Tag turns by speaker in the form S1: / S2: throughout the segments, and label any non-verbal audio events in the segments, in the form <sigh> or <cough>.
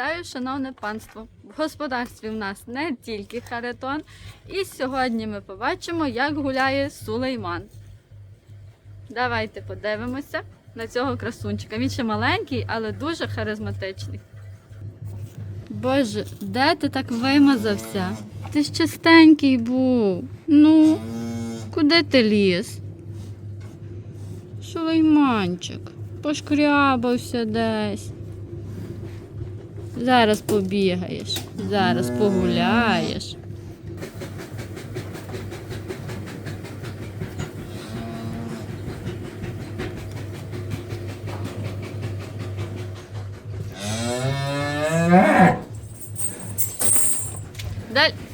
S1: Вітаю, шановне панство! В господарстві в нас не тільки Харитон, і сьогодні ми побачимо, як гуляє Сулейман. Давайте подивимося на цього красунчика. Він ще маленький, але дуже харизматичний. Боже, де ти так вимазався? Ти ж чистенький був. Ну, куди ти ліз? Сулейманчик, пошкрябався десь. Зараз побігаєш, зараз погуляєш.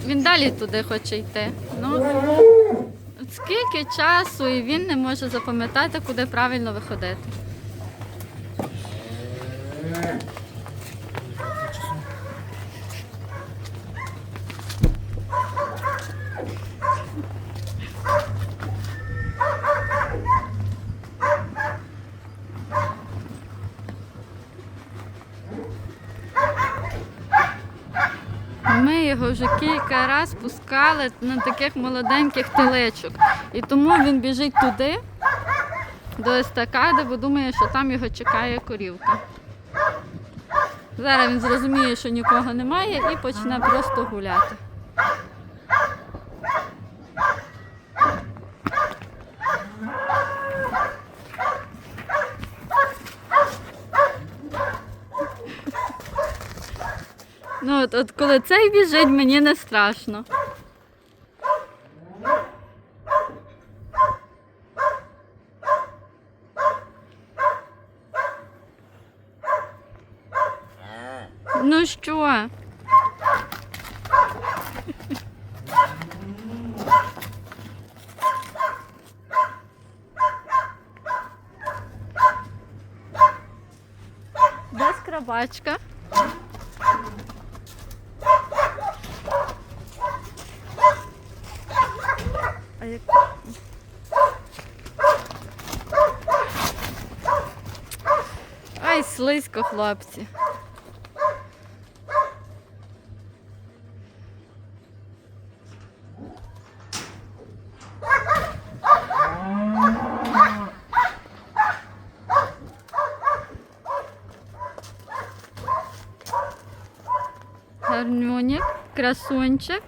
S1: Він далі туди хоче йти. Ну, скільки часу і він не може запам'ятати, куди правильно виходити. Ми його вже кілька разів пускали на таких молоденьких телечок. І тому він біжить туди, до естакади, бо думає, що там його чекає корівка. Зараз він зрозуміє, що нікого немає, і почне просто гуляти. Ну, от, от коли цей біжить, мені не страшно. Ну що? Де скрабачка? Ай, слизько, хлопці. Гарнюнік, красунчик.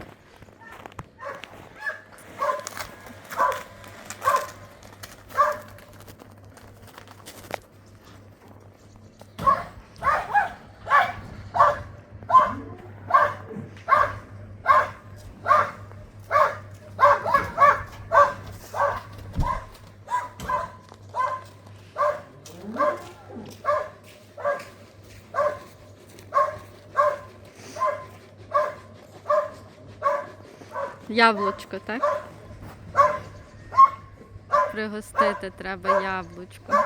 S1: Яблучко, так? Пригостити треба яблучко. <laughs>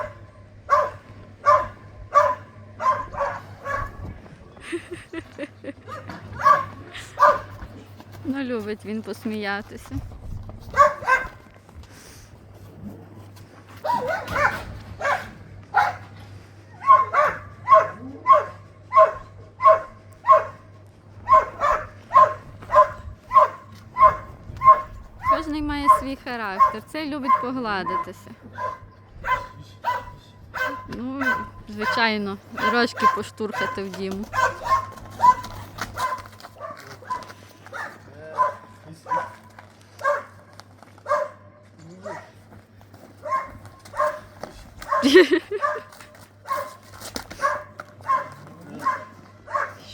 S1: Ну, любить він посміятися. Кожний має свій характер. Цей любить погладитися. Ну, звичайно, рожки поштурхати в діму.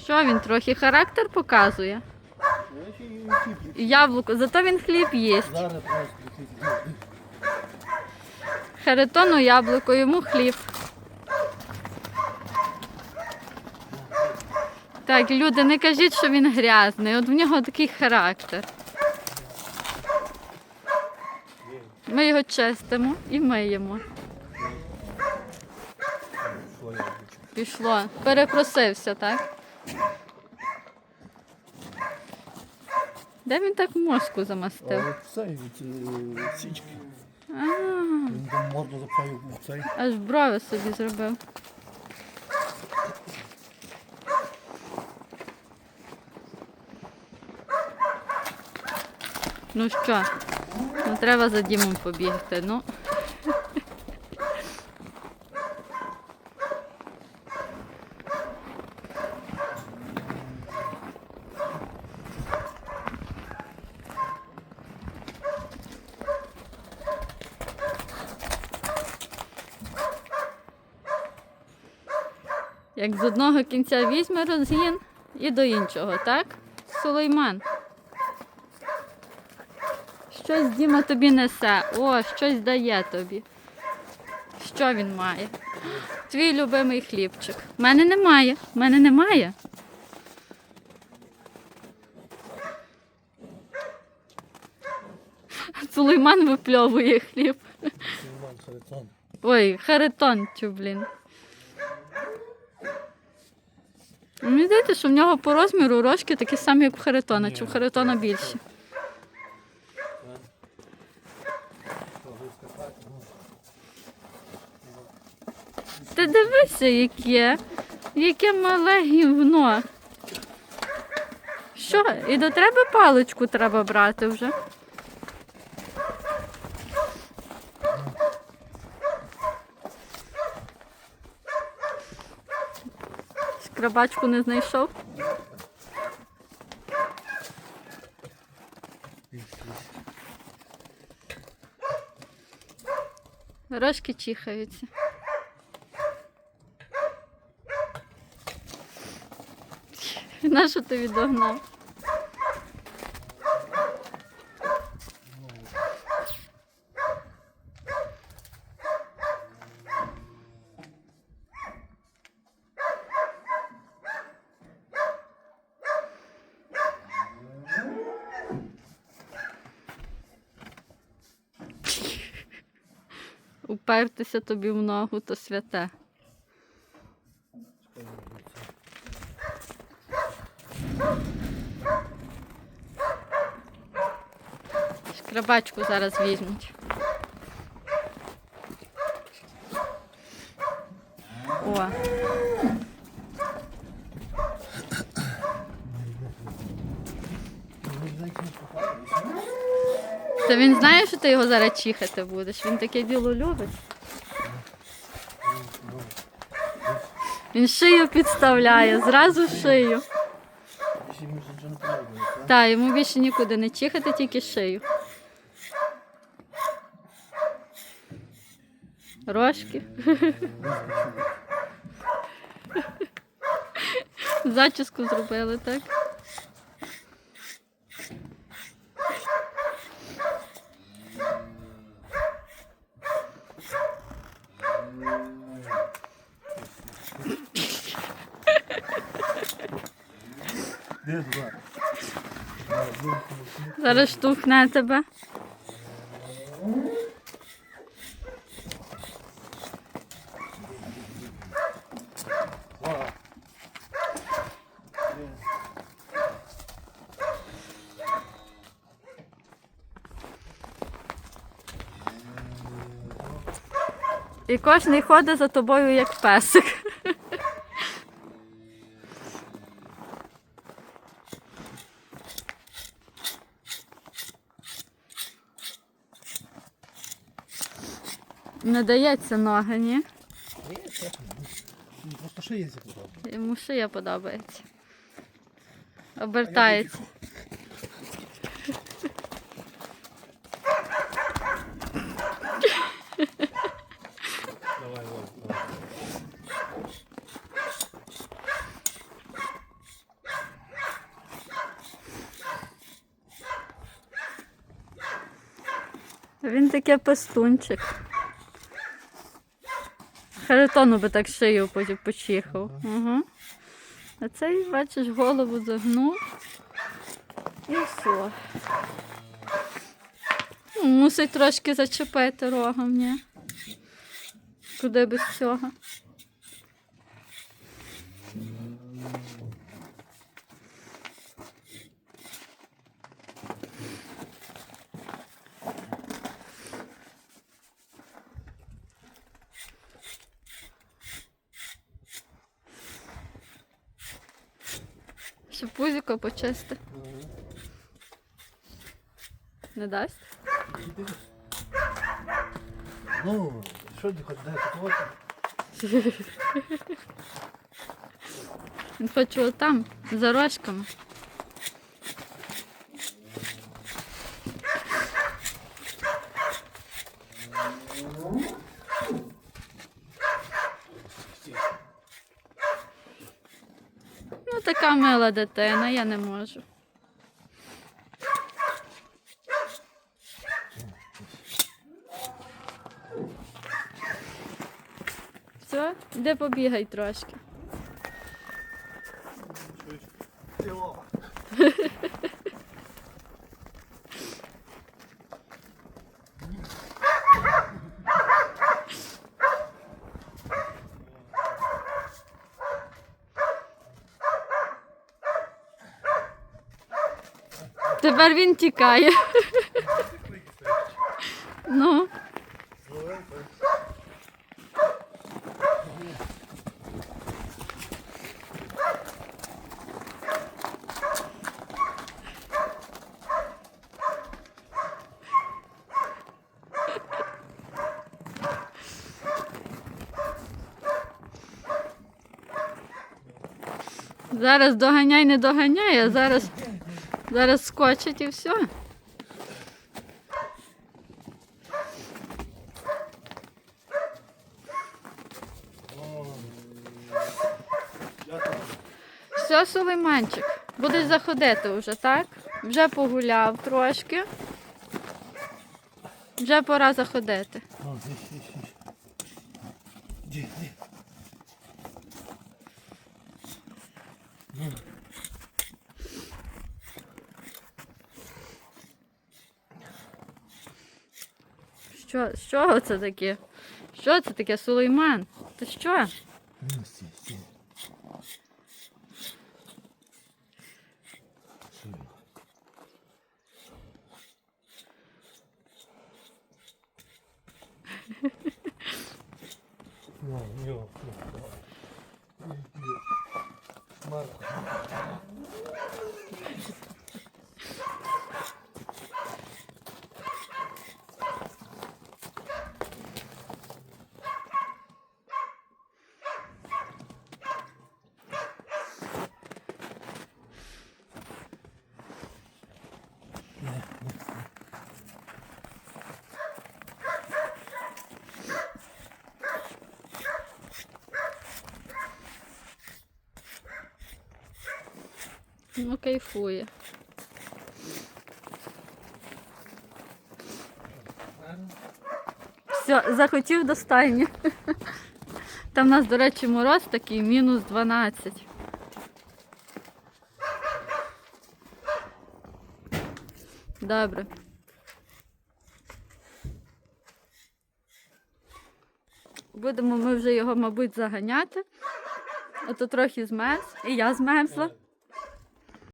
S1: Що він трохи характер показує? Яблуко, зато він хліб їсть. Харитону яблуко, йому хліб. Так, люди, не кажіть, що він грязний. От в нього такий характер. Ми його чистимо і миємо. Пішло. Перепросився, так? Де він так мозку замастив?
S2: Це е, Він там морду запаю цей.
S1: аж брови собі зробив. Ну що, ну треба за Дімом побігти. Ну. Як з одного кінця візьме розгін і до іншого, так? Сулейман. Щось Діма тобі несе. О, щось дає тобі. Що він має? Твій любимий хлібчик. У мене немає. У мене немає. Сулейман випльовує хліб. Ой, Харитон, тю, блін. Мені здається, що в нього по розміру рожки такі самі, як у Харитона, чи в Харитона більші. Ти дивися, яке. Яке мале гівно. Що? І до тебе паличку треба брати вже. Скрабачку не знайшов? Рожки чихаються. Нащо ти відогнав? Упертися тобі в ногу, то святе. Шкрабачку зараз візьмуть. О.
S2: ну, знаєте, не попали.
S1: Та він знає, що ти його зараз чихати будеш. Він таке діло любить. Він шию підставляє, зразу шию.
S2: Так?
S1: Та, йому більше нікуди не чихати, тільки шию. Рожки. Зачіску зробили, так? Зараз штовхне тебе. І кожний ходить за тобою як песик. Не дається ноги, ні?
S2: Просто шиє запитав.
S1: Йому шия подобається. Обертається.
S2: Давай.
S1: Він таке пестунчик. Харитону би так шию потім почихав. Угу. А цей, бачиш, голову загнув. І все. Ну, Мусить трошки зачепити рогом, ні? Куди без цього? Щоб пузіко почисти. Не дасть?
S2: Ну, що ти хоч дати?
S1: Він хоче там, за рожками. Ну, така мила дитина, я не можу. Все, де побігай трошки. Тепер він тікає. Ну, зараз доганяй, не доганяй, а зараз, зараз скочить і все. Все, Сулейманчик, будеш заходити вже, так? Вже погуляв трошки. Вже пора заходити.
S2: О,
S1: Що, що це таке? Що це таке, Сулейман? Ти що? Ну, кайфує. Все, захотів до стайні. Там у нас, до речі, мороз такий мінус 12. Добре. Будемо ми вже його, мабуть, заганяти. А то трохи змерз. І я змерзла.